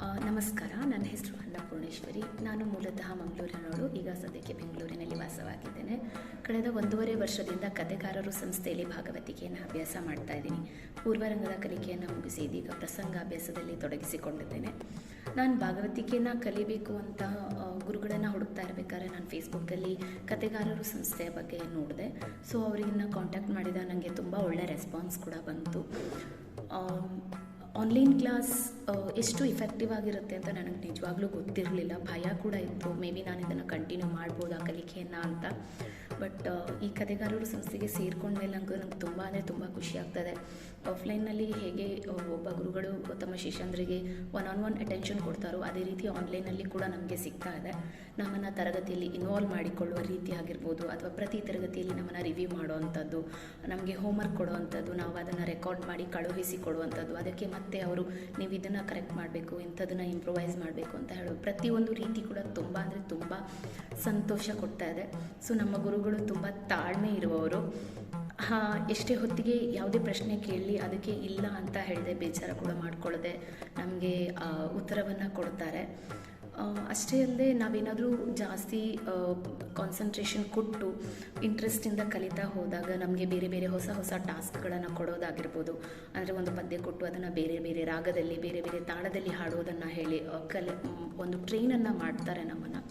ನಮಸ್ಕಾರ. ನನ್ನ ಹೆಸರು ಅನ್ನಪೂರ್ಣೇಶ್ವರಿ ನಾನು ಮೂಲತಃ ಮಂಗಳೂರಿನವಳು ಈಗ ಸದ್ಯಕ್ಕೆ ಬೆಂಗಳೂರಿನಲ್ಲಿ ವಾಸವಾಗಿದ್ದೇನೆ. ಕಳೆದ ಒಂದೂವರೆ ವರ್ಷದಿಂದ ಕಥೆಗಾರರು ಸಂಸ್ಥೆಯಲ್ಲಿ ಭಾಗವತಿಕೆಯನ್ನು ಅಭ್ಯಾಸ ಮಾಡ್ತಾ ಇದ್ದೀನಿ. ಪೂರ್ವರಂಗದ ಕಲಿಕೆಯನ್ನು ಮುಗಿಸಿ ಇದೀಗ ಪ್ರಸಂಗಾಭ್ಯಾಸದಲ್ಲಿ ತೊಡಗಿಸಿಕೊಂಡಿದ್ದೇನೆ. ನಾನು ಭಾಗವತಿಕೆಯನ್ನು ಕಲಿಬೇಕು ಅಂತ ಗುರುಗಳನ್ನು ಹುಡುಕ್ತಾ ಇರಬೇಕಾದ್ರೆ ನಾನು ಫೇಸ್ಬುಕ್ಕಲ್ಲಿ ಕಥೆಗಾರರು ಸಂಸ್ಥೆಯ ಬಗ್ಗೆ ನೋಡಿದೆ. ಸೊ ಅವರಿಗಿನ್ನ ಕಾಂಟ್ಯಾಕ್ಟ್ ಮಾಡಿದ ನನಗೆ ತುಂಬ ಒಳ್ಳೆ ರೆಸ್ಪಾನ್ಸ್ ಕೂಡ ಬಂತು. ಆನ್ಲೈನ್ ಕ್ಲಾಸ್ ಎಷ್ಟು ಇಫೆಕ್ಟಿವ್ ಆಗಿರುತ್ತೆ ಅಂತ ನನಗೆ ನಿಜವಾಗ್ಲೂ ಗೊತ್ತಿರಲಿಲ್ಲ. ಭಯ ಕೂಡ ಇತ್ತು. ಮೇ ಬಿ ನಾನು ಇದನ್ನು ಕಂಟಿನ್ಯೂ ಮಾಡ್ಬೋದಾ ಕಲಿಕೆಯನ್ನು ಅಂತ. ಬಟ್ ಈ ಕಥೆಗಾರರು ಸಂಸ್ಥೆಗೆ ಸೇರ್ಕೊಂಡ್ಮೇಲೆ ನಂಗೆ ನಂಗೆ ತುಂಬ ಅಂದರೆ ತುಂಬ ಖುಷಿ ಆಗ್ತದೆ. ಆಫ್ಲೈನಲ್ಲಿ ಹೇಗೆ ಒಬ್ಬ ಗುರುಗಳು ತಮ್ಮ ಶಿಷ್ಯಂದ್ರಿಗೆ ಒನ್ ಆನ್ ಒನ್ ಅಟೆನ್ಷನ್ ಕೊಡ್ತಾರೋ ಅದೇ ರೀತಿ ಆನ್ಲೈನಲ್ಲಿ ಕೂಡ ನಮಗೆ ಸಿಗ್ತಾ ಇದೆ. ನಮ್ಮನ್ನು ತರಗತಿಯಲ್ಲಿ ಇನ್ವಾಲ್ವ್ ಮಾಡಿಕೊಳ್ಳುವ ರೀತಿ ಆಗಿರ್ಬೋದು ಅಥವಾ ಪ್ರತಿ ತರಗತಿಯಲ್ಲಿ ನಮ್ಮನ್ನು ರಿವ್ಯೂ ಮಾಡುವಂಥದ್ದು, ನಮಗೆ ಹೋಮ್ವರ್ಕ್ ಕೊಡುವಂಥದ್ದು, ನಾವು ಅದನ್ನು ರೆಕಾರ್ಡ್ ಮಾಡಿ ಕಳುಹಿಸಿ ಕೊಡುವಂಥದ್ದು, ಅದಕ್ಕೆ ಮತ್ತೆ ಅವರು ನೀವು ಇದನ್ನು ಕರೆಕ್ಟ್ ಮಾಡಬೇಕು, ಇಂಥದನ್ನು ಇಂಪ್ರೊವೈಸ್ ಮಾಡಬೇಕು ಅಂತ ಹೇಳೋದು ಪ್ರತಿಯೊಂದು ರೀತಿ ಕೂಡ ತುಂಬ ಅಂದರೆ ತುಂಬ ಸಂತೋಷ ಕೊಡ್ತಾ ಇದೆ. ಸೊ ನಮ್ಮ ಗುರುಗಳು ತುಂಬ ತಾಳ್ಮೆ ಇರುವವರು. ಹಾಂ, ಎಷ್ಟೇ ಹೊತ್ತಿಗೆ ಯಾವುದೇ ಪ್ರಶ್ನೆ ಕೇಳಲಿ ಅದಕ್ಕೆ ಇಲ್ಲ ಅಂತ ಹೇಳಿದೆ, ಬೇಜಾರ ಕೂಡ ಮಾಡ್ಕೊಳ್ಳದೆ ನಮಗೆ ಉತ್ತರವನ್ನು ಕೊಡ್ತಾರೆ. ಅಷ್ಟೇ ಅಲ್ಲದೆ ನಾವೇನಾದರೂ ಜಾಸ್ತಿ ಕಾನ್ಸಂಟ್ರೇಷನ್ ಕೊಟ್ಟು ಇಂಟ್ರೆಸ್ಟಿಂದ ಕಲಿತಾ ಹೋದಾಗ ನಮಗೆ ಬೇರೆ ಬೇರೆ ಹೊಸ ಹೊಸ ಟಾಸ್ಕ್ಗಳನ್ನು ಕೊಡೋದಾಗಿರ್ಬೋದು. ಅಂದರೆ ಒಂದು ಪದ್ಯ ಕೊಟ್ಟು ಅದನ್ನು ಬೇರೆ ಬೇರೆ ರಾಗದಲ್ಲಿ, ಬೇರೆ ಬೇರೆ ತಾಳದಲ್ಲಿ ಹಾಡೋದನ್ನು ಹೇಳಿ ಕಲೆ ಒಂದು ಟ್ರೈನನ್ನು ಮಾಡ್ತಾರೆ ನಮ್ಮನ್ನು.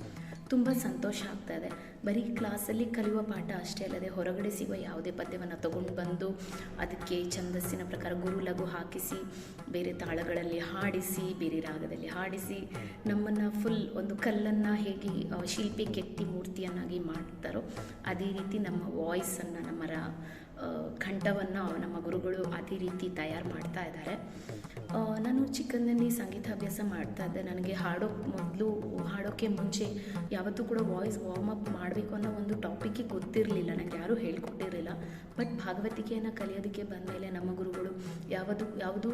ತುಂಬ ಸಂತೋಷ ಆಗ್ತಾ ಇದೆ. ಬರೀ ಕ್ಲಾಸಲ್ಲಿ ಕಲಿಯುವ ಪಾಠ ಅಷ್ಟೇ ಅಲ್ಲದೆ ಹೊರಗಡೆ ಸಿಗುವ ಯಾವುದೇ ಪದ್ಯವನ್ನು ತಗೊಂಡು ಬಂದು ಅದಕ್ಕೆ ಛಂದಸ್ಸಿನ ಪ್ರಕಾರ ಗುರು ಲಘು ಹಾಕಿಸಿ, ಬೇರೆ ತಾಳಗಳಲ್ಲಿ ಹಾಡಿಸಿ, ಬೇರೆ ರಾಗದಲ್ಲಿ ಹಾಡಿಸಿ ನಮ್ಮನ್ನು ಫುಲ್ ಒಂದು ಕಲ್ಲನ್ನು ಹೇಗೆ ಶಿಲ್ಪಿ ಕೆತ್ತಿ ಮೂರ್ತಿಯನ್ನಾಗಿ ಮಾಡ್ತಾರೋ ಅದೇ ರೀತಿ ನಮ್ಮ ವಾಯ್ಸನ್ನು ನಮ್ಮ ಕಂಠವನ್ನು ನಮ್ಮ ಗುರುಗಳು ಅದೇ ರೀತಿ ತಯಾರು ಮಾಡ್ತಾ ಇದ್ದಾರೆ. ನಾನು ಚಿಕ್ಕಂದಲ್ಲಿ ಸಂಗೀತಾಭ್ಯಾಸ ಮಾಡ್ತಾ ಇದ್ದೆ. ನನಗೆ ಹಾಡೋ ಮೊದಲು ಹಾಡೋಕ್ಕೆ ಮುಂಚೆ ಯಾವತ್ತೂ ಕೂಡ ವಾಯ್ಸ್ ವಾರ್ಮ್ ಅಪ್ ಮಾಡಬೇಕು ಅನ್ನೋ ಒಂದು ಟಾಪಿಕ್ಗೆ ಗೊತ್ತಿರಲಿಲ್ಲ. ನನಗೆ ಯಾರೂ ಹೇಳ್ಕೊಟ್ಟಿರಲಿಲ್ಲ. ಬಟ್ ಭಾಗವತಿಕೆಯನ್ನು ಕಲಿಯೋದಕ್ಕೆ ಬಂದಮೇಲೆ ನಮ್ಮ ಗುರುಗಳು ಯಾವುದು ಯಾವುದು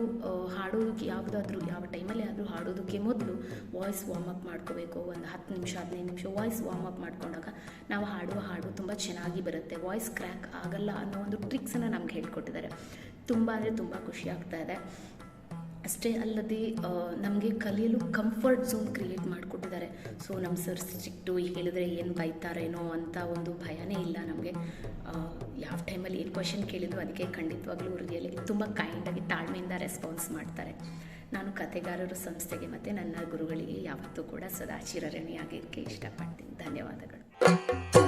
ಹಾಡೋದಕ್ಕೆ ಯಾವುದಾದ್ರೂ, ಯಾವ ಟೈಮಲ್ಲಿ ಆದರೂ ಹಾಡೋದಕ್ಕೆ ಮೊದಲು ವಾಯ್ಸ್ ವಾರ್ಮ್ ಅಪ್ ಮಾಡ್ಕೋಬೇಕು. ಒಂದು ಹತ್ತು ನಿಮಿಷ, ಹದಿನೈದು ನಿಮಿಷ ವಾಯ್ಸ್ ವಾರ್ಮ್ ಅಪ್ ಮಾಡ್ಕೊಂಡಾಗ ನಾವು ಹಾಡುವ ಹಾಡು ತುಂಬ ಚೆನ್ನಾಗಿ ಬರುತ್ತೆ. ವಾಯ್ಸ್ ಕ್ರ್ಯಾಕ್ ಆಗಲ್ಲ ಅನ್ನೋ ಒಂದು ಟ್ರಿಕ್ಸನ್ನು ನಮ್ಗೆ ಹೇಳ್ಕೊಟ್ಟಿದ್ದಾರೆ. ತುಂಬ ಅಂದರೆ ತುಂಬ ಖುಷಿ ಆಗ್ತಾ ಇದೆ. ಅಷ್ಟೇ ಅಲ್ಲದೆ ನಮಗೆ ಕಲಿಯಲು ಕಂಫರ್ಟ್ ಝೋನ್ ಕ್ರಿಯೇಟ್ ಮಾಡಿಕೊಟ್ಟಿದ್ದಾರೆ. ಸೊ ನಮ್ಮ ಸರ್ ಸ್ಟ್ರಿಕ್ಟು ಹೇಳಿದ್ರೆ ಏನು ಬೈತಾರೇನೋ ಅಂತ ಒಂದು ಭಯನೇ ಇಲ್ಲ ನಮಗೆ. ಯಾವ ಟೈಮಲ್ಲಿ ಏನು ಕ್ವಶನ್ ಕೇಳಿದ್ರು ಅದಕ್ಕೆ ಖಂಡಿತವಾಗ್ಲೂ ರಿಯಲಿ ತುಂಬ ಕೈಂಡಾಗಿ ತಾಳ್ಮೆಯಿಂದ ರೆಸ್ಪಾನ್ಸ್ ಮಾಡ್ತಾರೆ. ನಾನು ಕಥೆಗಾರರು ಸಂಸ್ಥೆಗೆ ಮತ್ತು ನನ್ನ ಗುರುಗಳಿಗೆ ಯಾವತ್ತೂ ಕೂಡ ಸದಾ ಚಿರಋಣಿಯಾಗಿರೋಕ್ಕೆ ಇಷ್ಟಪಡ್ತೀನಿ. ಧನ್ಯವಾದಗಳು.